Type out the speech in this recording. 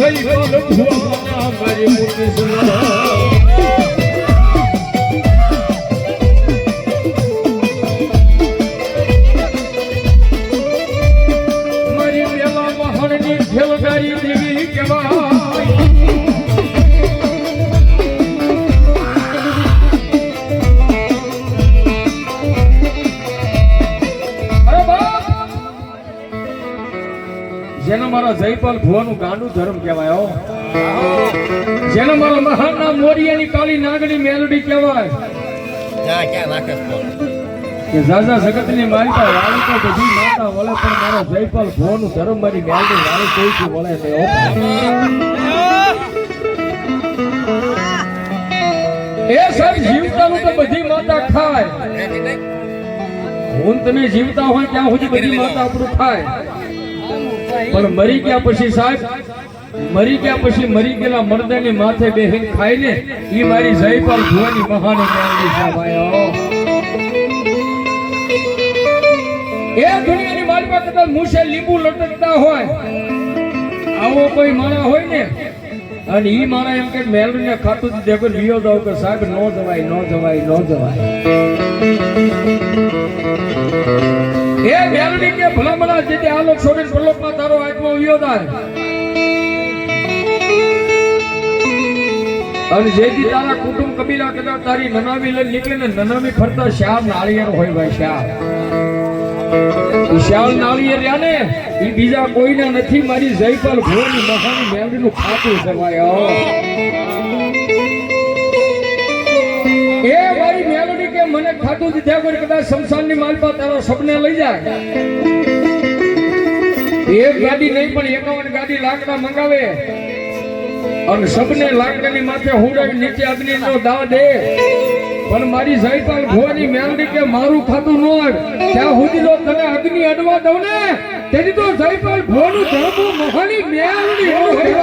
જયપાલ ભુવાના મારી મૂર્તિ સુના ફેલગારી દેવી કહેવાય જેને મારા જયપાલ ભુવાનું ગાંડું ધર્મ કહેવાય હો. જેને મારા મહાનના મોરિયાની કાળી નાગડી મેલડી કહેવાય? કે ઝાઝા જગતની માલિકા વાળી તો બધી માતા વળે પણ મારા જયપાલ ભુવાનું ધર્મ મારી મેલડી વાળી કોઈથી વળે નહીં એ સર જીવતાનું તો બધી માતા ખાય. હું તમે જીવતા હોય ત્યાં સુધી બધી માતા આપણું ખાય. પણ મરી ગયા પછી સાહેબ, મરી ગયા પછી મરી ગયેલા મર્દાની માથે બેહીન ખાય ને ઈ મારી જયપાલ ભુવાની મહાન એ દુનિયાની માલમાં કદાચ મૂછે લીંબુ લટકતા હોય. આવો કોઈ માણા હોય ને, અને ઈ માણા એમ કે મેલડીને ખાતું જ દેખો લીયો જાવ કે સાહેબ, નો જવાય નો જવાય નો જવાય. એ મેલડી કે ભલામણા જે તે આલોક છોડી પ્રલોકમાં તારો આત્મા વિયોદાર અને જેથી તારા કુટુંબ કબીલા કદાચ તારી નનામી લઈ નીકળે ને નનામી ફરતા શ્યામ નાળિયેર હોય ભાઈ શ્યામ શ્યામ નાળિયેર રહ્યા ને, એ બીજા કોઈના નથી, મારી જયપાલ ભોરની મહાની મેલડીનું ખાતું છે હો. એ મારી મેલોડી કે મને ખાતું દીધા કોઈ કદાચ શમશાનની માલપા તારો સપને લઈ જાય. એક ગાડી નહીં, પણ એકાવન ગાડી લાકડા મંગાવે. અને સપને લાકડાની માથે હુંડાવી નીચે અગ્નિનો દાવ દે. પણ મારી જયપાલ ભુવાની મેલડી કે મારું ખાતું ન હોય, ત્યાં સુધી જો તને અગ્નિ અડવા દઉં ને, તેની તો જયપાલ ભુવાનું ધર્મ મોહની મેલડી હોય.